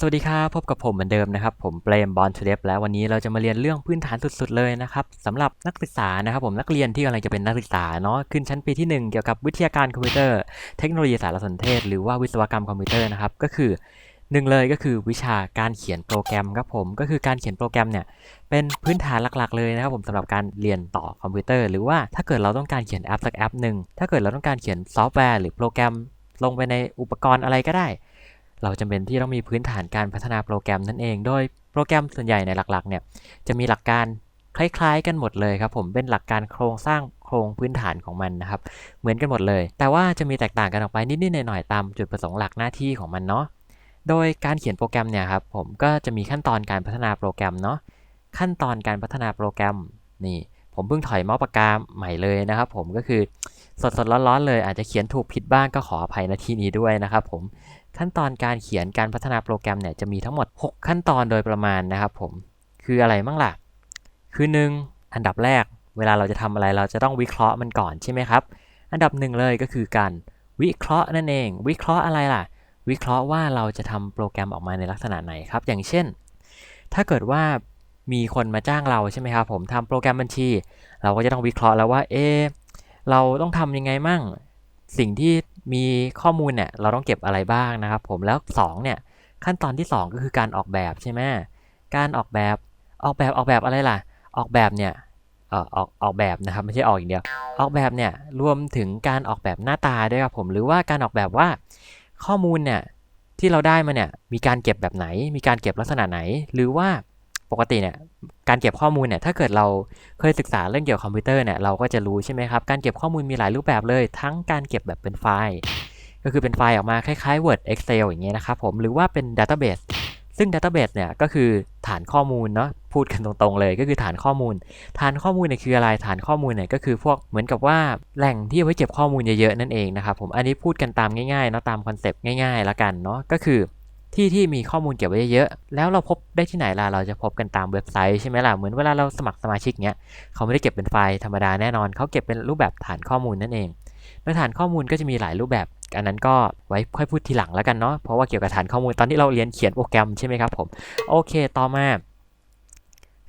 สวัสดีครับพบกับผมเหมือนเดิมนะครับ ผมเปรมบอลทูเดฟแล้ววันนี้เราจะมาเรียนเรื่องพื้นฐานสุดๆเลยนะครับสำหรับนักศึกษานะครับ ผมนักเรียนที่กำลังจะเป็นนักศึกษาเนาะขึ้นชั้นปีที่ 1 เกี่ยวกับวิทยาการคอมพิวเตอร์เทคโนโลยีสารสนเทศ หรือว่าวิศวกรรมคอมพิวเตอร์นะครับก็คือหนึ่งเลยก็คือวิชาการเขียนโปรแกรมครับผมก็คือการเขียนโปรแกรมเนี่ยเป็นพื้นฐานหลักๆเลยนะครับผมสำหรับการเรียนต่อคอมพิวเตอร์ หรือว่าถ้าเกิดเราต้องการเขียนแอปสักแอปหนึ่งถ้าเกิดเราต้องการเขียนซอฟต์แวร์หรือโปรแกรมลงไปในอุปกรณ์อะไรก็ได้ เราจำเป็นที่ต้องมีพื้นฐานการพัฒนาโปรแกรมนั่นเอง โดยโปรแกรมส่วนใหญ่ในหลักๆเนี่ยจะมีหลักการคล้ายๆ กันหมดเลยครับผมเป็นหลักการโครงสร้างโครงพื้นฐานของมันนะครับ เหมือนกันหมดเลย แต่ว่าจะมีแตกต่างกันออกไปนิดๆหน่อยๆตามจุดประสงค์หลักหน้าที่ของมันเนาะโดยการเขียนโปรแกรมเนี่ยครับผมก็จะมีขั้นตอนการพัฒนาโปรแกรมเนาะขั้นตอนการพัฒนาโปรแกรมนี่ผมเพิ่งถอยเมาส์ปากกาใหม่เลยนะครับผมก็คือสดๆร้อนๆเลยอาจจะเขียนถูกผิดบ้างก็ขออภัยณที่นี้ด้วยนะครับผม ขั้นตอนการเขียนการพัฒนาโปรแกรมเนี่ยจะมีทั้งหมด 6 ขั้นตอนโดยประมาณนะครับผม คืออะไรบ้างล่ะ คือ 1. อันดับแรก เวลาเราจะทำอะไรเราจะต้องวิเคราะห์มันก่อนใช่ไหมครับ อันดับหนึ่งเลยก็คือการวิเคราะห์นั่นเอง วิเคราะห์อะไรล่ะ วิเคราะห์ว่าเราจะทำโปรแกรมออกมาในลักษณะไหนครับ อย่างเช่น ถ้าเกิดว่ามีคนมาจ้างเราใช่ไหมครับผมทำโปรแกรมบัญชี เราก็จะต้องวิเคราะห์แล้วว่า เออเราต้องทำยังไงมั่ง สิ่งที่ มีข้อมูลเนี่ยเราต้องเก็บอะไรบ้างนะครับ ผมแล้ว2เนี่ยขั้นตอนที่ 2 ก็คือการออกแบบใช่ไหมการออกแบบออกแบบออกแบบอะไรล่ะ ออกแบบเนี่ยเอ่อออกออกแบบนะครับไม่ใช่ออกอย่างเดียว ออกแบบเนี่ยรวมถึงการออกแบบหน้าตาด้วยครับผมหรือว่าการออกแบบว่าข้อมูลเนี่ยที่เราได้มาเนี่ยมีการเก็บแบบไหน มีการเก็บลักษณะไหน หรือว่า ปกติเนี่ยการเก็บข้อมูลเนี่ยถ้าเกิดเราเคยศึกษาเรื่องเกี่ยวกับคอมพิวเตอร์เนี่ยเราก็จะรู้ใช่ไหมครับการเก็บข้อมูลมีหลายรูปแบบเลย ทั้งการเก็บแบบเป็นไฟล์ ก็คือเป็นไฟล์ออกมาคล้ายๆ Word Excel อย่างเงี้ยนะครับผมหรือว่าเป็น Database ซึ่ง Database เนี่ยก็คือฐานข้อมูลเนาะพูดกันตรงๆเลยก็คือฐานข้อมูล ฐานข้อมูลเนี่ยคืออะไรฐานข้อมูลเนี่ยก็คือพวกเหมือนกับว่าแหล่งที่เอาไว้เก็บข้อมูลเยอะๆนั่นเองนะครับผมอันนี้พูดกันตามง่ายๆเนาะตามคอนเซปต์ง่ายๆแล้วกันเนาะก็คือ ที่ที่มีข้อมูลเก็บไว้เยอะๆแล้วเราพบได้ที่ไหนล่ะเราจะพบกันตามเว็บไซต์ใช่ไหมล่ะเหมือนเวลาเราสมัครสมาชิกเนี้ยเขาไม่ได้เก็บเป็นไฟล์ธรรมดาแน่นอนเขาเก็บเป็นรูปแบบฐานข้อมูลนั่นเองโดยฐานข้อมูลก็จะมีหลายรูปแบบอันนั้นก็ไว้ค่อยพูดทีหลังแล้วกันเนาะเพราะว่าเกี่ยวกับฐานข้อมูลตอนที่เราเรียนเขียนโปรแกรมใช่ไหมครับผมโอเคต่อมา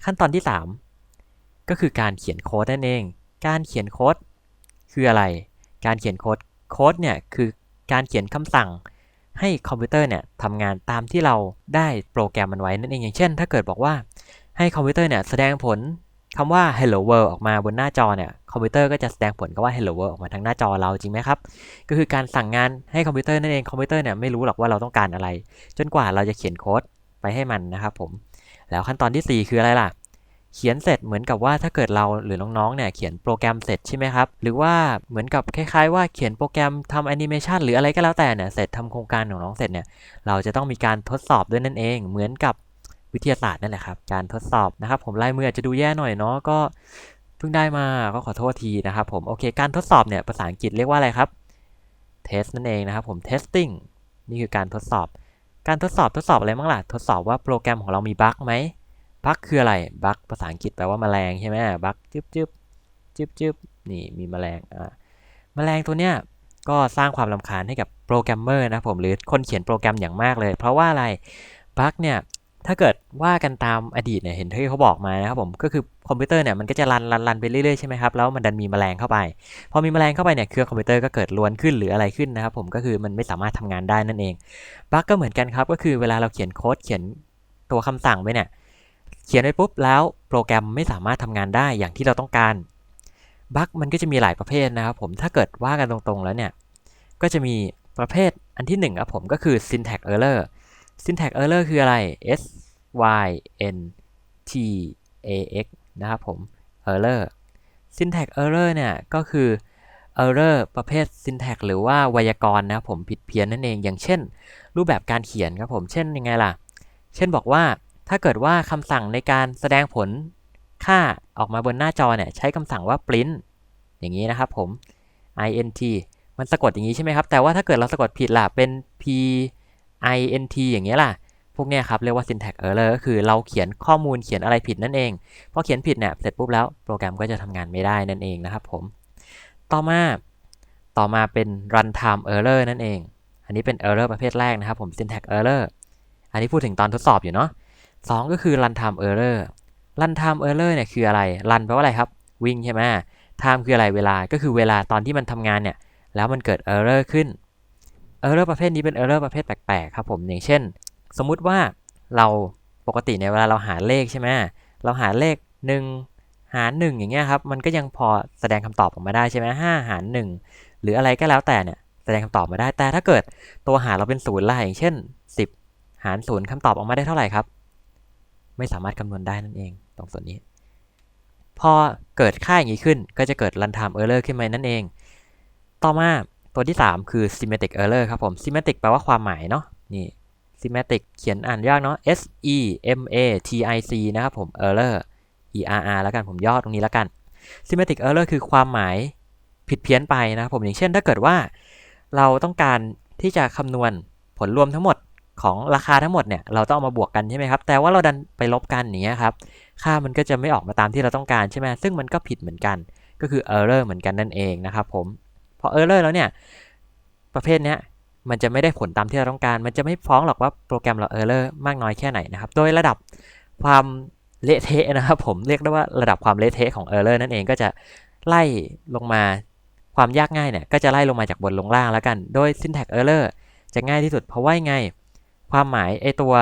ขั้นตอนที่ 3 ก็คือการเขียนโค้ดนั่นเอง การเขียนโค้ดคืออะไร การเขียนโค้ดโค้ดเนี่ยคือการเขียนคำสั่ง ให้คอมพิวเตอร์เนี่ยทำงานตามที่เราได้โปรแกรมมันไว้นั่นเองอย่างเช่น ถ้าเกิดบอกว่าให้คอมพิวเตอร์เนี่ยแสดงผลคำว่า hello world ออกมาบนหน้าจอเนี่ยคอมพิวเตอร์ก็จะแสดงผลคำว่า hello world ออกมาทางหน้าจอเราจริงไหมครับ ก็คือการสั่งงานให้คอมพิวเตอร์นั่นเองคอมพิวเตอร์เนี่ยไม่รู้หรอกว่าเราต้องการอะไร จนกว่าเราจะเขียนโค้ดไปให้มันนะครับผมแล้วขั้นตอนที่ 4 คืออะไรล่ะ เขียนเสร็จเหมือนกับว่าถ้าเกิดเราหรือน้องๆเนี่ยเขียนโปรแกรมเสร็จใช่ไหมครับ หรือว่าเหมือนกับคล้ายๆว่าเขียนโปรแกรมทำแอนิเมชันหรืออะไรก็แล้วแต่เนี่ยเสร็จทำโครงการของน้องเสร็จเนี่ยเราจะต้องมีการทดสอบด้วยนั่นเอง เหมือนกับวิทยาศาสตร์นั่นแหละครับ การทดสอบนะครับ ผมลายมืออาจจะดูแย่หน่อยเนาะก็เพิ่งได้มาก็ขอโทษทีนะครับผมโอเค การทดสอบเนี่ยภาษาอังกฤษเรียกว่าอะไรครับ test นั่นเองนะครับผม testing นี่คือการทดสอบ การทดสอบทดสอบอะไรบ้างล่ะทดสอบว่าโปรแกรมของเรามีบั๊กไหม บักคืออะไรบั๊กภาษาอังกฤษแปลว่าแมลงใช่ไหมบั๊กจึ๊บจึ๊บจึ๊บจึ๊บนี่มีแมลงอ่าแมลงตัวเนี้ยก็สร้างความลำคาญให้กับโปรแกรมเมอร์นะผมหรือคนเขียนโปรแกรมอย่างมากเลย เพราะว่าอะไรบักเนี่ยถ้าเกิดว่ากันตามอดีตเนี่ยเห็นที่เขาบอกมานะครับผมก็คือคอมพิวเตอร์เนี่ยมันก็จะรันรันรันไปเรื่อยๆใช่ไหมครับแล้วมันดันมีแมลงเข้าไป พอมีแมลงเข้าไปเนี่ยเครื่องคอมพิวเตอร์ก็เกิดรวนขึ้นหรืออะไรขึ้นนะครับผมก็คือมันไม่สามารถทำงานได้นั่นเองบั๊กก็เหมือนกันครับก็คือเวลาเราเขียนโค้ดเขียนตัวคำสั่งไปเนี่ย เขียนไปปุ๊บแล้วโปรแกรมไม่สามารถทำงานได้อย่างที่เราต้องการบั๊กมันก็จะมีหลายประเภทนะครับผมถ้าเกิดว่ากันตรงๆแล้วเนี่ยก็จะมีประเภทอันที่1ครับผมก็คือ syntax error syntax error คืออะไร s y n t a x นะครับผม error syntax error เนี่ยก็คือ error ประเภท syntax หรือว่าไวยากรณ์นะครับผมผิดเพี้ยนนั่นเองอย่างเช่น รูปแบบการเขียนครับผมเช่นยังไงล่ะ เช่นบอกว่า ถ้าเกิดว่าคำสั่งในการแสดงผลค่าออกมาบนหน้าจอเนี่ยใช้คำสั่งว่า print อย่างนี้นะครับผม int มันสะกดอย่างนี้ใช่ไหมครับ แต่ว่าถ้าเกิดเราสะกดผิดล่ะ เป็น p i n t อย่างเงี้ยล่ะ พวกเนี้ยครับเรียกว่า syntax error ก็คือเราเขียนข้อมูลเขียนอะไรผิดนั่นเอง พอเขียนผิดเนี่ยเสร็จปุ๊บแล้วโปรแกรมก็จะทำงานไม่ได้นั่นเองนะครับผม ต่อมา ต่อมาเป็น runtime error นั่นเอง อันนี้เป็น error ประเภทแรกนะครับผม syntax error อันนี้พูดถึงตอนทดสอบอยู่เนาะ สองก็คือ runtime error runtime error เนี่ยคืออะไร run แปลว่าอะไรครับ วิ่งใช่ไหม time คืออะไรเวลาก็คือเวลาตอนที่มันทำงานเนี่ย แล้วมันเกิด error ขึ้น error ประเภทนี้เป็น error ประเภทแปลกๆครับผมอย่างเช่น สมมุติว่าเราปกติเนี่ยเวลาเราหาเลขใช่ไหมเราหาเลข 1 หาร 1 อย่างเงี้ยครับ มันก็ยังพอแสดงคำตอบออกมาได้ใช่ไหมห้าหาร 1 หรืออะไรก็แล้วแต่เนี่ยแสดงคำตอบมาได้แต่ถ้าเกิดตัวหารเราเป็นศูนย์ล่ะอย่างเช่น 10 หารศูนย์คำตอบออกมาได้เท่าไหร่ครับ ไม่สามารถคำนวณได้นั่นเองตรงส่วนนี้ พอเกิดค่าอย่างนี้ขึ้นก็จะเกิด runtime error ขึ้นมานั่นเอง ต่อมาตัวที่ 3 คือ semantic error ครับผม semantic แปลว่าความหมายเนาะนี่ semantic เขียนอ่านยากเนาะ s e m a t i c นะครับผม error e r r แล้วกันผมย่อตรงนี้แล้วกัน semantic error คือความหมายผิดเพี้ยนไปนะครับผมอย่างเช่น ถ้าเกิดว่า เราต้องการที่จะคำนวณผลรวมทั้งหมด ของราคาทั้งหมดเนี่ยเราต้องเอามาบวกกันใช่ไหมครับ แต่ว่าเราดันไปลบกันอย่างเงี้ยครับ ค่ามันก็จะไม่ออกมาตามที่เราต้องการใช่ไหมซึ่งมันก็ผิดเหมือนกัน ก็คือ error เหมือนกันนั่นเองนะครับผม พอ error แล้วเนี่ยประเภทเนี้ยมันจะไม่ได้ผลตามที่เราต้องการ มันจะไม่ฟ้องหรอกว่าโปรแกรมเรา error มากน้อยแค่ไหนนะครับ โดยระดับความเละเทะนะครับผมเรียกได้ว่าระดับความเละเทะของ error นั่นเองก็จะไล่ลงมาความยากง่ายเนี่ยก็จะไล่ลงมาจากบนลงล่างแล้วกัน โดย syntax error จะง่ายที่สุดเพราะว่าไง ความหมายไอตัว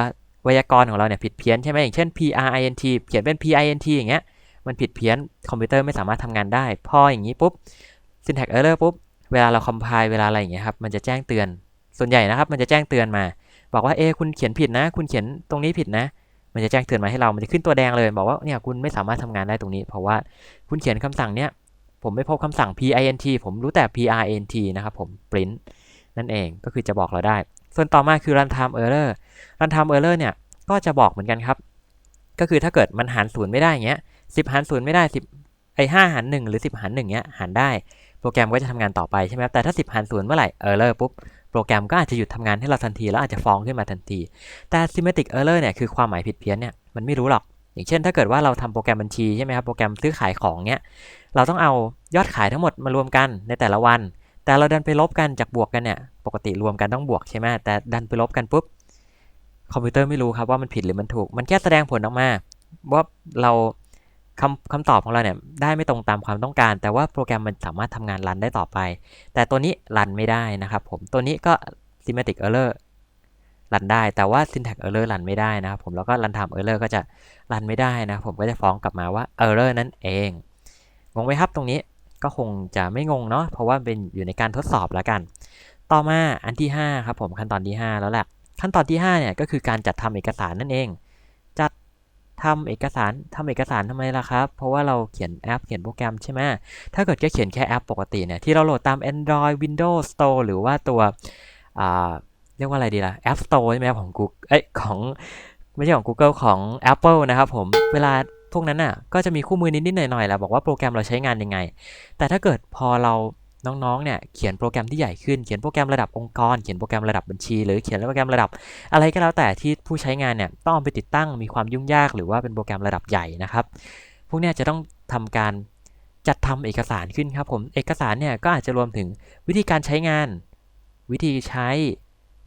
ไวยากรณ์ของเราเนี่ยผิดเพี้ยนใช่ไหมอย่างเช่น print เขียนเป็น print อย่างเงี้ยมันผิดเพี้ยนคอมพิวเตอร์ไม่สามารถทำงานได้ พออย่างนี้ปุ๊บ syntax error ปุ๊บ เวลาเรา compile เวลาอะไรอย่างเงี้ยครับมันจะแจ้งเตือน ส่วนใหญ่นะครับมันจะแจ้งเตือนมา บอกว่าเอคุณเขียนผิดนะ คุณเขียนตรงนี้ผิดนะ มันจะแจ้งเตือนมาให้เรามันจะขึ้นตัวแดงเลย บอกว่าเนี่ยคุณไม่สามารถทำงานได้ตรงนี้ เพราะว่าคุณเขียนคำสั่งเนี้ยผมไม่พบคำสั่ง print ผมรู้แต่ print นะครับผม print นั่นเองก็คือจะบอกเราได้ ส่วนต่อมาคือ runtime error runtime error เนี่ยก็จะบอกเหมือนกันครับ ก็คือถ้าเกิดมันหารศูนย์ไม่ได้เงี้ยสิบหารศูนย์ไม่ได้สิบไอห้าหารหนึ่งหรือสิบหารหนึ่งเงี้ยหารได้โปรแกรมก็จะทำงานต่อไปใช่ไหมครับแต่ถ้าสิบหารศูนย์เมื่อไหร่เออร์เลอร์ปุ๊บโปรแกรมก็อาจจะหยุดทำงานให้เราทันทีแล้วอาจจะฟ้องขึ้นมาทันที แต่ semantic error เนี่ยคือความหมายผิดเพี้ยนเนี่ยมันไม่รู้หรอก อย่างเช่น ถ้าเกิดว่าเราทำโปรแกรมบัญชีใช่ไหมครับโปรแกรมซื้อขายของเนี้ยเราต้องเอายอดขายทั้งหมดมารวมกันในแต่ละวัน แต่เราดันไปลบกันจากบวกกันเนี่ยปกติรวมกันต้องบวกใช่ไหมแต่ดันไปลบกันปุ๊บคอมพิวเตอร์ไม่รู้ครับว่ามันผิดหรือมันถูก มันแค่แสดงผลออกมาว่าเราคำคำตอบของเราเนี่ยได้ไม่ตรงตามความต้องการ แต่ว่าโปรแกรมมันสามารถทำงานรันได้ต่อไป แต่ตัวนี้รันไม่ได้นะครับผมตัวนี้ก็ semantic error รันได้แต่ว่า syntax error รันไม่ได้นะครับผมแล้วก็ runtime error ก็จะรันไม่ได้นะผมก็จะฟ้องกลับมาว่า error นั่นเองงงไหมครับตรงนี้ ก็คงจะไม่งงเนาะเพราะว่าเป็นอยู่ในการทดสอบแล้วกัน ต่อมาอันที่5ครับผมขั้นตอนที่ 5 แล้วแหละขั้นตอนที่5เนี่ยก็คือการจัดทำเอกสารนั่นเอง จัดทำเอกสารทำเอกสารทำไมล่ะครับ เพราะว่าเราเขียนแอปเขียนโปรแกรมใช่ไหมถ้าเกิดแค่เขียนแค่แอปปกติเนี่ยที่เราโหลดตาม Android Windows Store หรือว่าตัวเรียกว่าอะไรดีล่ะ App Store ใช่ไหมของ Google เอ้ยของไม่ใช่ของ Google ของ Apple นะครับผมเวลา วกนั้นน่ะก็จะมีคู่มือนิดๆหน่อยๆแหละบอกว่าโปรแกรมเราใช้งานยังไง แต่ถ้าเกิดพอเราน้องๆ เนี่ยเขียนโปรแกรมที่ใหญ่ขึ้น เขียนโปรแกรมระดับองค์กร เขียนโปรแกรมระดับบัญชี หรือเขียนโปรแกรมระดับอะไรก็แล้วแต่ที่ผู้ใช้งานเนี่ยต้องไปติดตั้งมีความยุ่งยากหรือว่าเป็นโปรแกรมระดับใหญ่นะครับ พวกนี้จะต้องทำการจัดทำเอกสารขึ้นครับผม เอกสารเนี่ยก็อาจจะรวมถึงวิธีการใช้งาน วิธีใช้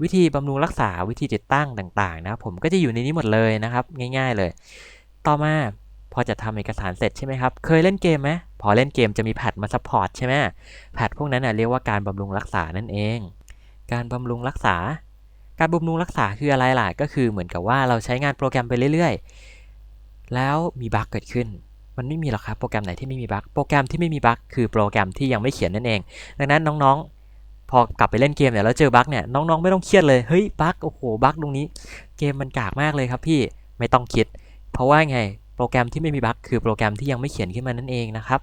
วิธีบำรุงรักษา วิธีติดตั้งต่างๆ นะครับผมก็จะอยู่ในนี้หมดเลยนะครับ ง่าย ๆเลย ต่อมา พอจะทำเอกสารเสร็จใช่ไหมครับ เคยเล่นเกมไหมพอเล่นเกมจะมีแพทมาซัพพอร์ตใช่ไหมแพทพวกนั้นเรียกว่าการบำรุงรักษานั่นเอง การบำรุงรักษา การบำรุงรักษาคืออะไรล่ะ ก็คือเหมือนกับว่าเราใช้งานโปรแกรมไปเรื่อยๆ แล้วมีบั๊กเกิดขึ้น มันไม่มีหรอกครับ โปรแกรมไหนที่ไม่มีบั๊ก โปรแกรมที่ไม่มีบั๊กคือโปรแกรมที่ยังไม่เขียนนั่นเอง ดังนั้นน้องๆพอกลับไปเล่นเกมเนี่ยแล้วเจอบั๊กเนี่ยน้องๆไม่ต้องเครียดเลยเฮ้ยบั๊กโอ้โหบั๊กตรงนี้ เกมมันกากมากเลยครับพี่ไม่ต้องคิด เพราะว่าไง โปรแกรมที่ไม่มีบั๊กคือโปรแกรมที่ยังไม่เขียนขึ้นมานั่นเองนะครับ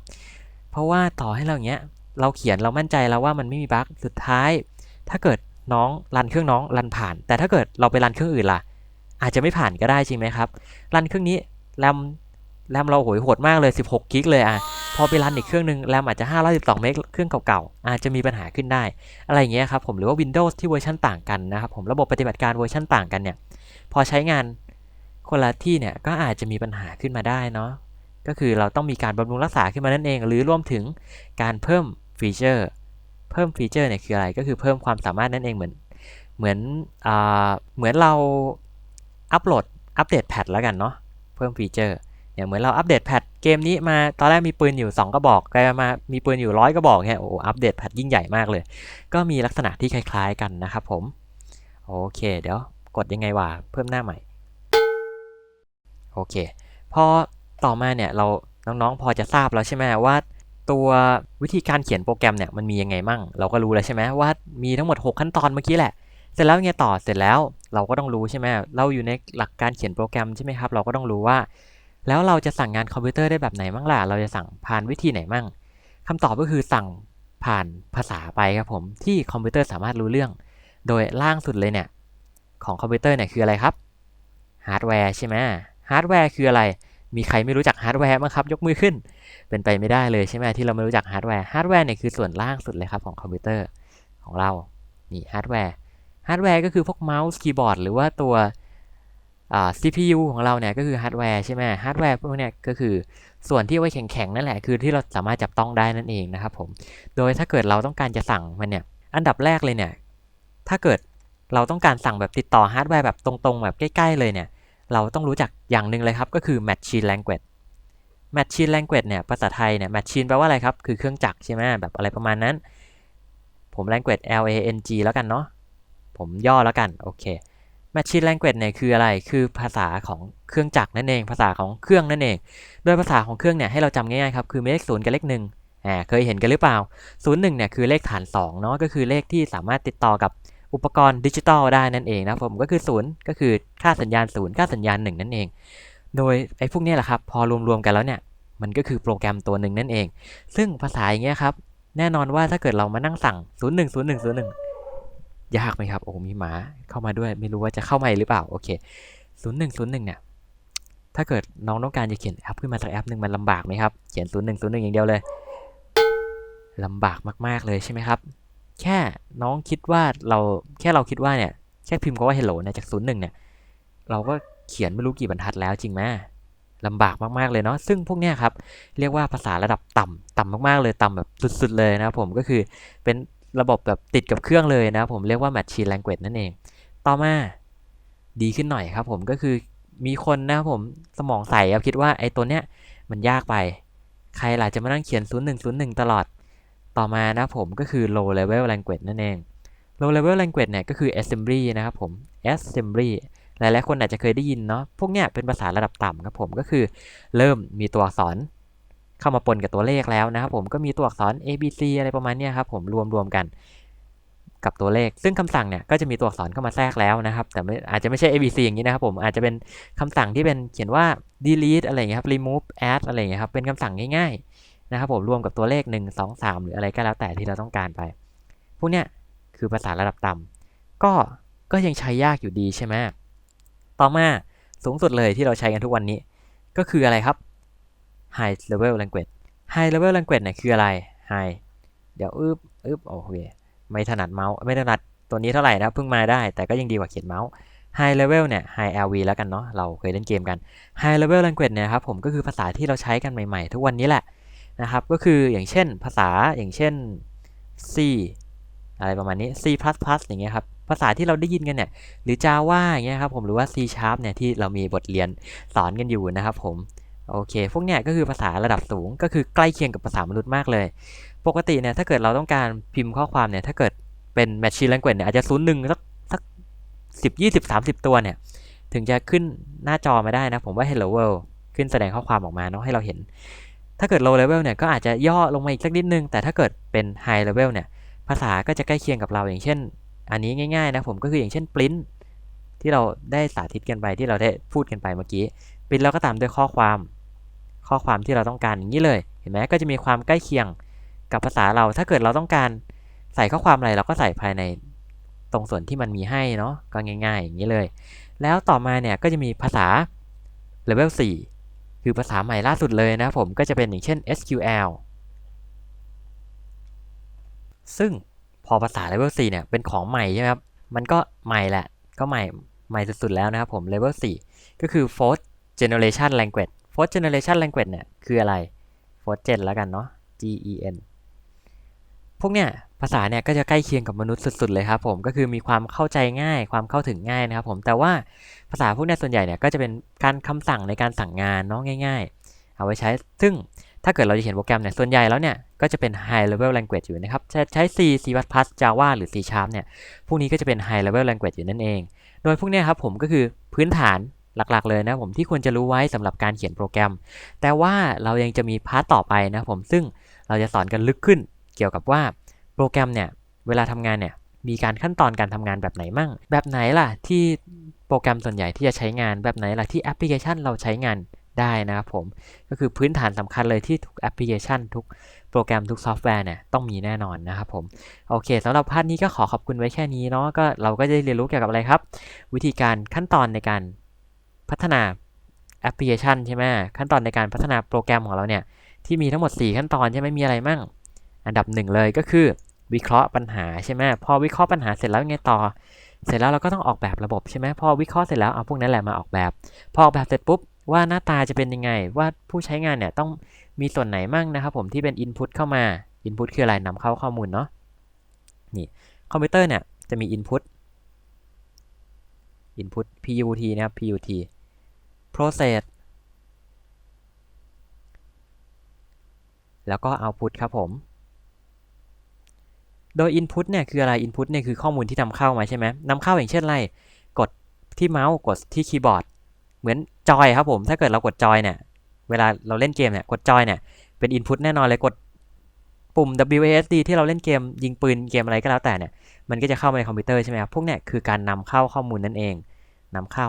เพราะว่าต่อให้เราเงี้ยเราเขียนเรามั่นใจแล้วว่ามันไม่มีบั๊กสุดท้าย ถ้าเกิดน้องรันเครื่องน้องรันผ่าน แต่ถ้าเกิดเราไปรันเครื่องอื่นล่ะ อาจจะไม่ผ่านก็ได้จริงไหมครับรันเครื่องนี้แรมแรมเราโหยโหดมากเลย 16 กิกเลยอะพอไปรันอีกเครื่องนึงแรมอาจจะ 512 เมกเครื่องเก่าๆ อาจจะมีปัญหาขึ้นได้ อะไรอย่างเงี้ยครับผมหรือว่า Windows ที่เวอร์ชันต่างกันนะครับผมระบบปฏิบัติการเวอร์ชันต่างกันเนี่ย พอใช้งาน คนละที่เนี่ยก็อาจจะมีปัญหาขึ้นมาได้เนาะก็คือเราต้องมีการบำรุงรักษาขึ้นมานั่นเอง หรือรวมถึงการเพิ่มฟีเจอร์ เพิ่มฟีเจอร์เนี่ยคืออะไรก็คือเพิ่มความสามารถนั่นเองเหมือนเหมือนอ่าเหมือนเราอัปโหลดอัปเดตแพทแล้วกันเนาะเพิ่มฟีเจอร์เนี่ยเหมือนเราอัปเดตแพทเกมนี้มาตอนแรกมีปืนอยู่ 2กระบอกกลายมามีปืนอยู่ร้อยกระบอกเนี่ยโอ้อัปเดตแพทยิ่งใหญ่มากเลย ก็มีลักษณะที่คล้าย ๆ กันนะครับผมโอเค เดี๋ยวกดยังไงวะเพิ่มหน้าใหม่ โอเค พอต่อมาเนี่ยเราน้องๆ พอจะทราบแล้วใช่ไหมว่า ตัววิธีการเขียนโปรแกรมเนี่ยมันมียังไงมั่ง เราก็รู้แล้วใช่ไหมว่ามีทั้งหมด 6 ขั้นตอนเมื่อกี้แหละ เสร็จแล้วไงต่อเสร็จแล้วเราก็ต้องรู้ใช่ไหมเราอยู่ในหลักการเขียนโปรแกรมใช่ไหมครับ เราก็ต้องรู้ว่า แล้วเราจะสั่งงานคอมพิวเตอร์ได้แบบไหนมั่งล่ะเราจะสั่งผ่านวิธีไหนมั่งคำตอบก็คือสั่งผ่านภาษาไปครับผมที่คอมพิวเตอร์สามารถรู้เรื่อง โดยล่างสุดเลยเนี่ยของคอมพิวเตอร์เนี่ยคืออะไรครับฮาร์ดแวร์ใช่ไหม ฮาร์ดแวร์คืออะไร มีใครไม่รู้จักฮาร์ดแวร์มั้งครับ ยกมือขึ้น เป็นไปไม่ได้เลยใช่ไหมที่เราไม่รู้จักฮาร์ดแวร์ ฮาร์ดแวร์เนี่ยคือส่วนล่างสุดเลยครับของคอมพิวเตอร์ของเรา นี่ฮาร์ดแวร์ ฮาร์ดแวร์ก็คือพวกเมาส์คีย์บอร์ดหรือว่าตัว CPU ของเราเนี่ยก็คือฮาร์ดแวร์ใช่ไหมฮาร์ดแวร์พวกเนี้ยก็คือส่วนที่ไว้แข็งๆนั่นแหละคือที่เราสามารถจับต้องได้นั่นเองนะครับผม โดยถ้าเกิดเราต้องการจะสั่งมันเนี่ย อันดับแรกเลยเนี่ย ถ้าเกิดเราต้องการสั่งแบบติดต่อฮาร์ดแวร์แบบตรงๆ แบบใกล้ ๆ เลยเนี่ย เราต้องรู้จักอย่างหนึ่งเลยครับ ก็คือ Machine Language Machine Language เนี่ยภาษาไทยเนี่ย Machine แปลว่าอะไรครับ คือเครื่องจักรใช่ไหมแบบอะไรประมาณนั้น ผม Language L A N G แล้วกันเนาะผมย่อแล้วกัน โอเค Machine Language เนี่ยคืออะไรคือภาษาของเครื่องจักรนั่นเอง ภาษาของเครื่องนั่นเอง โดยภาษาของเครื่องเนี่ยให้เราจำง่ายๆครับคือเลขศูนย์กับเลขหนึ่งอ่าเคยเห็นกันหรือเปล่าศูนย์หนึ่งเนี่ยคือเลขฐาน2เนาะก็คือเลขที่สามารถติดต่อกับ อุปกรณ์ดิจิตอลได้นั่นเองนะผมก็คือศูนย์ก็คือค่าสัญญาณศูนย์ค่าสัญญาณหนึ่งนั่นเอง โดยไอ้พวกนี้แหละครับพอรวมๆกันแล้วเนี่ยมันก็คือโปรแกรมตัวหนึ่งนั่นเอง ซึ่งภาษาอย่างเงี้ยครับแน่นอนว่าถ้าเกิดเรามานั่งสั่ง 0 1 0 1 0 1 ยากไหมครับ โอ้มีหมาเข้ามาด้วย ไม่รู้ว่าจะเข้ามาหรือเปล่า โอเค 0 1 0 1 เนี่ย ถ้าเกิดน้องต้องการจะเขียนแอปขึ้นมาสักแอปหนึ่งมันลำบากไหมครับ เขียน 0 1 0 1 อย่างเดียวเลยลำบากมาก ๆ เลยใช่ไหมครับ แค่น้องคิดว่าเราแค่เราคิดว่าเนี่ยแค่พิมพ์ก็ว่า hello เนี่ยจาก0 1เนี่ย เราก็เขียนไม่รู้กี่บรรทัดแล้วจริงไหมลำบากมากๆเลยเนาะซึ่งพวกเนี้ยครับ เรียกว่าภาษาระดับต่ำต่ำมากๆเลยต่ำแบบสุดๆเลยนะครับผมก็คือเป็นระบบแบบติดกับเครื่องเลยนะครับผมเรียกว่า Machine Language นั่นเอง ต่อมาดีขึ้นหน่อยครับผมก็คือมีคนนะครับผมสมองใสครับคิดว่าไอ้ตัวเนี้ยมันยากไป ใครล่ะจะมานั่งเขียน 0101 ตลอด ต่อมานะผมก็คือ low level language นั่นเอง low level language เนี่ยก็คือ assembly นะครับผม assembly หลายๆคนอาจจะเคยได้ยินเนาะ พวกเนี้ยเป็นภาษาระดับต่ำครับผมก็คือเริ่มมีตัวอักษรเข้ามาปนกับตัวเลขแล้วนะครับผมก็มีตัวอักษร A B C อะไรประมาณเนี้ยครับผมรวมรวมกันกับตัวเลข ซึ่งคำสั่งเนี่ยก็จะมีตัวอักษรเข้ามาแทรกแล้วนะครับ แต่อาจจะไม่ใช่ A B C อย่างนี้นะครับผมอาจจะเป็นคำสั่งที่เป็นเขียนว่า delete อะไรเงี้ยครับ remove add อะไรเงี้ยครับเป็นคำสั่งง่ายๆ นะครับผมรวมกับตัวเลข 1 2 3 หรืออะไรก็แล้วแต่ที่เราต้องการไป พวกเนี้ยคือภาษาระดับต่ำก็ก็ยังใช้ยากอยู่ดีใช่ไหมต่อมาสูงสุดเลยที่เราใช้กันทุกวันนี้ ก็คืออะไรครับ high level language high level language เนี่ยคืออะไร high เดี๋ยวอึบอึบโอเคไม่ถนัดเมาส์ไม่ถนัดตัวนี้เท่าไหร่นะเพิ่งมาได้ แต่ก็ยังดีกว่าเขียนเมาส์ high level เนี่ย high LV แล้วกันเนาะเราเคยเล่นเกมกัน high level language เนี่ยครับผมก็คือภาษาที่เราใช้กันใหม่ๆ ทุกวันนี้แหละ นะครับ ก็คืออย่างเช่นภาษาอย่างเช่น C อะไรประมาณนี้ C++ อย่างเงี้ยครับ ภาษาที่เราได้ยินกันเนี่ย หรือ Java อย่างเงี้ยครับผม หรือว่า C Sharp เนี่ยที่เรามีบทเรียนสอนกันอยู่นะครับผม โอเค พวกเนี้ยก็คือภาษาระดับสูง ก็คือใกล้เคียงกับภาษามนุษย์มากเลย ปกติเนี่ยถ้าเกิดเราต้องการพิมพ์ข้อความเนี่ย ถ้าเกิดเป็น Machine Language เนี่ยอาจจะศูนย์หนึ่งสักสักสิบยี่สิบสามสิบตัวเนี่ย ถึงจะขึ้นหน้าจอมาได้นะ ผมว่า Hello World ขึ้นแสดงข้อความออกมาเนาะให้เราเห็น ถ้าเกิด low level เนี่ยก็อาจจะย่อลงมาอีกสักนิดนึง แต่ถ้าเกิดเป็น high level เนี่ย ภาษาก็จะใกล้เคียงกับเราอย่างเช่น อันนี้ง่ายๆนะผมก็คืออย่างเช่น print ที่เราได้สาธิตกันไปที่เราได้พูดกันไปเมื่อกี้ print แล้วก็ตามด้วยข้อความ ข้อความที่เราต้องการอย่างนี้เลย เห็นไหมก็จะมีความใกล้เคียงกับภาษาเรา ถ้าเกิดเราต้องการใส่ข้อความอะไรเราก็ใส่ภายในตรงส่วนที่มันมีให้เนาะก็ง่าย ๆ อย่างนี้เลย แล้วต่อมาเนี่ยก็จะมีภาษา level 4 คือภาษาใหม่ล่าสุดเลยนะผมก็จะเป็นอย่างเช่น SQL ซึ่งพอภาษา level 4เนี่ยเป็นของใหม่ใช่ไหมครับ มันก็ใหม่แหละ ก็ใหม่ใหม่สุดๆแล้วนะครับผม level 4 ก็คือ fourth generation language fourth generation language เนี่ยคืออะไร fourth gen แล้วกันเนาะ G E N พวกเนี้ยภาษาเนี่ยก็จะใกล้เคียงกับมนุษย์สุดๆเลยครับผม ก็คือมีความเข้าใจง่าย ความเข้าถึงง่ายนะครับผม แต่ว่า ภาษาพวกนี้ส่วนใหญ่เนี่ยก็จะเป็นการคำสั่งในการสั่งงานเนาะง่าย ๆ เอาไว้ใช้ ซึ่งถ้าเกิดเราจะเขียนโปรแกรมเนี่ยส่วนใหญ่แล้วเนี่ยก็จะเป็น high level language อยู่นะครับใช้ C C++ Java หรือ C Sharp เนี่ยพวกนี้ก็จะเป็น high level language อยู่นั่นเอง โดยพวกนี้ครับผมก็คือพื้นฐานหลักๆ เลยนะผมที่ควรจะรู้ไว้สำหรับการเขียนโปรแกรม แต่ว่าเรายังจะมีพาร์ทต่อไปนะผมซึ่งเราจะสอนกันลึกขึ้น เกี่ยวกับว่าโปรแกรมเนี่ยเวลาทำงานเนี่ยมีการขั้นตอนการทำงานแบบไหนมั่ง แบบไหนล่ะที่ โปรแกรมส่วนใหญ่ที่จะใช้งานแบบไหนล่ะที่แอปพลิเคชันเราใช้งานได้นะครับผมก็คือพื้นฐานสำคัญเลยที่ทุกแอปพลิเคชัน ทุกโปรแกรมทุกซอฟต์แวร์เนี่ยต้องมีแน่นอนนะครับผมโอเคสำหรับพาร์ทนี้ก็ขอขอบคุณไว้แค่นี้เนาะก็เราก็จะเรียนรู้เกี่ยวกับอะไรครับ วิธีการขั้นตอนในการพัฒนาแอปพลิเคชันใช่ไหมขั้นตอนในการพัฒนาโปรแกรมของเราเนี่ยที่มีทั้งหมด 4 ขั้นตอนใช่ไหมมีอะไรมั่ง อันดับหนึ่งเลยก็คือวิเคราะห์ปัญหาใช่ไหมพอวิเคราะห์ปัญหาเสร็จแล้วไงต่อ เสร็จแล้วเราก็ต้องออกแบบระบบใช่ไหมพอวิเคราะห์เสร็จแล้วเอาพวกนั้นแหละมาออกแบบ พอออกแบบเสร็จปุ๊บว่าหน้าตาจะเป็นยังไง ว่าผู้ใช้งานเนี่ยต้องมีส่วนไหนมั่งนะครับผมที่เป็น Input เข้ามา Input คืออะไรนำเข้าข้อมูลเนาะนี่คอมพิวเตอร์เนี่ยจะมี Input Input PUT นะครับ PUT Process แล้วก็ Output ครับผม โดย Input เนี่ยคืออะไร Input เนี่ยคือข้อมูลที่นำเข้ามาใช่ไหมนำเข้าอย่างเช่นไร กดที่เมาส์กดที่คีย์บอร์ด เหมือนจอยครับผม ถ้าเกิดเรากดจอยเนี่ย เวลาเราเล่นเกมเนี่ย กดจอยเนี่ย เป็น Input แน่นอนเลย กดปุ่ม WASD ที่เราเล่นเกมยิงปืนเกมอะไรก็แล้วแต่เนี่ย มันก็จะเข้ามาในคอมพิวเตอร์ใช่ไหมครับ พวกเนี่ยคือการนำเข้าข้อมูลนั่นเองนำเข้า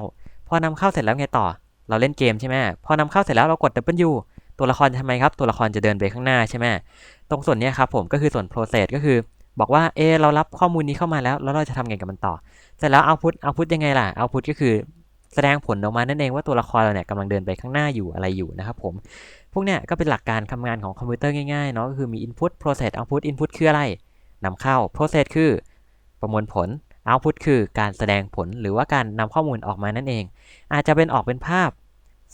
พอนำเข้าเสร็จแล้วไงต่อ เราเล่นเกมใช่ไหมพอนำเข้าเสร็จแล้วเรากด W ตัวละครทำไมครับ ตัวละครจะเดินไปข้างหน้าใช่ไหมตรงส่วนนี้ครับผม ก็คือส่วน process ก็คือ บอกว่าเออเรารับข้อมูลนี้เข้ามาแล้ว แล้วเราจะทำไงกับมันต่อ เสร็จแล้ว output output ยังไงล่ะ output ก็คือแสดงผลออกมานั่นเองว่าตัวละครเราเนี่ยกำลังเดินไปข้างหน้าอยู่อะไรอยู่นะครับผม พวกเนี้ยก็เป็นหลักการทำงานของคอมพิวเตอร์ง่ายๆเนาะก็คือมี input process output input คืออะไรนำเข้า process คือประมวลผล output คือการแสดงผลหรือว่าการนำข้อมูลออกมานั่นเอง อาจจะเป็นออกเป็นภาพ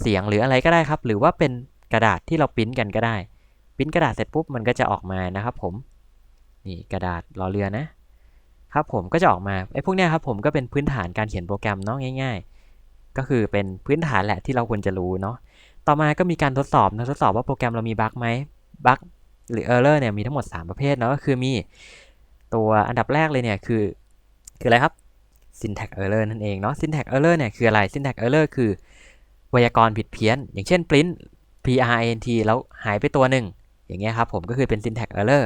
เสียงหรืออะไรก็ได้ครับ หรือว่าเป็นกระดาษที่เราปริ้นกันก็ได้ปริ้นกระดาษเสร็จปุ๊บมันก็จะออกมานะครับผม นี่กระดาษรอเรือนะครับผมก็จะออกมาไอ้พวกเนี้ยครับผมก็เป็นพื้นฐานการเขียนโปรแกรมเนาะง่าย ๆ ก็คือเป็นพื้นฐานแหละที่เราควรจะรู้เนาะต่อมาก็มีการทดสอบนะทดสอบว่าโปรแกรมเรามีบั๊กไหมบั๊กหรือ error เนี่ยมีทั้งหมด 3 ประเภทเนาะก็คือมีตัวอันดับแรกเลยเนี่ยคือคืออะไรครับ syntax error นั่นเองเนาะ syntax error เนี่ยคืออะไร syntax error คือไวยากรณ์ผิดเพี้ยน อย่างเช่น print print แล้วหายไปตัวหนึ่ง อย่างเงี้ยครับผมก็คือเป็น syntax error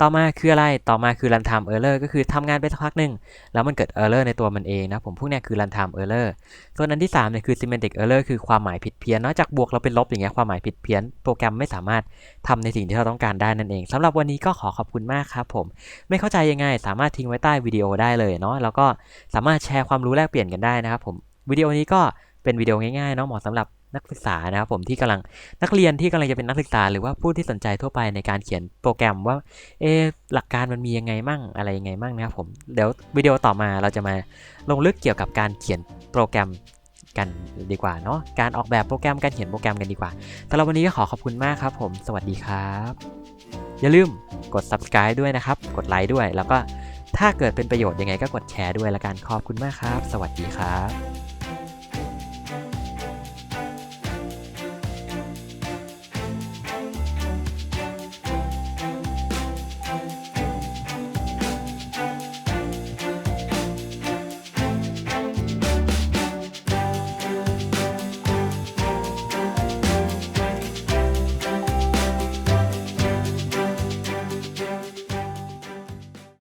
ต่อมาคืออะไรต่อมาคือ runtime error ก็คือทำงานไปสักพักหนึ่งแล้วมันเกิด error ในตัวมันเองนะผมพวกเนี้ยคือ runtime error ส่วนอันที่3เนี่ยคือ semantic error คือความหมายผิดเพี้ยนนาะจากบวกเราเป็นลบอย่างเงี้ยความหมายผิดเพี้ยน โปรแกรมไม่สามารถทำในสิ่งที่เราต้องการได้นั่นเองสำหรับวันนี้ก็ขอขอบคุณมากครับผมไม่เข้าใจยังไง สามารถทิ้งไว้ใต้วิดีโอได้เลยเนาะแล้วก็สามารถแชร์ความรู้แลกเปลี่ยนกันได้นะครับผมวิดีโอนี้ก็เป็นวิดีโอง่ายๆเนาะเหมาะสำหรับ นักศึกษานะครับผมที่กำลังนักเรียนที่กำลังจะเป็นนักศึกษา หรือว่าผู้ที่สนใจทั่วไปในการเขียนโปรแกรมว่าเออหลักการมันมียังไงมั่งอะไรยังไงมั่งนะครับผมเดี๋ยววิดีโอต่อมาเราจะมาลงลึกเกี่ยวกับการเขียนโปรแกรมกันดีกว่าเนาะการออกแบบโปรแกรมการเขียนโปรแกรมกันดีกว่าสำหรับวันนี้ก็ขอขอบคุณมากครับผม สวัสดีครับ อย่าลืมกด subscribe ด้วยนะครับ กดไลค์ด้วย แล้วก็ถ้าเกิดเป็นประโยชน์ยังไงก็กดแชร์ด้วยละกันขอบคุณมากครับ สวัสดีครับ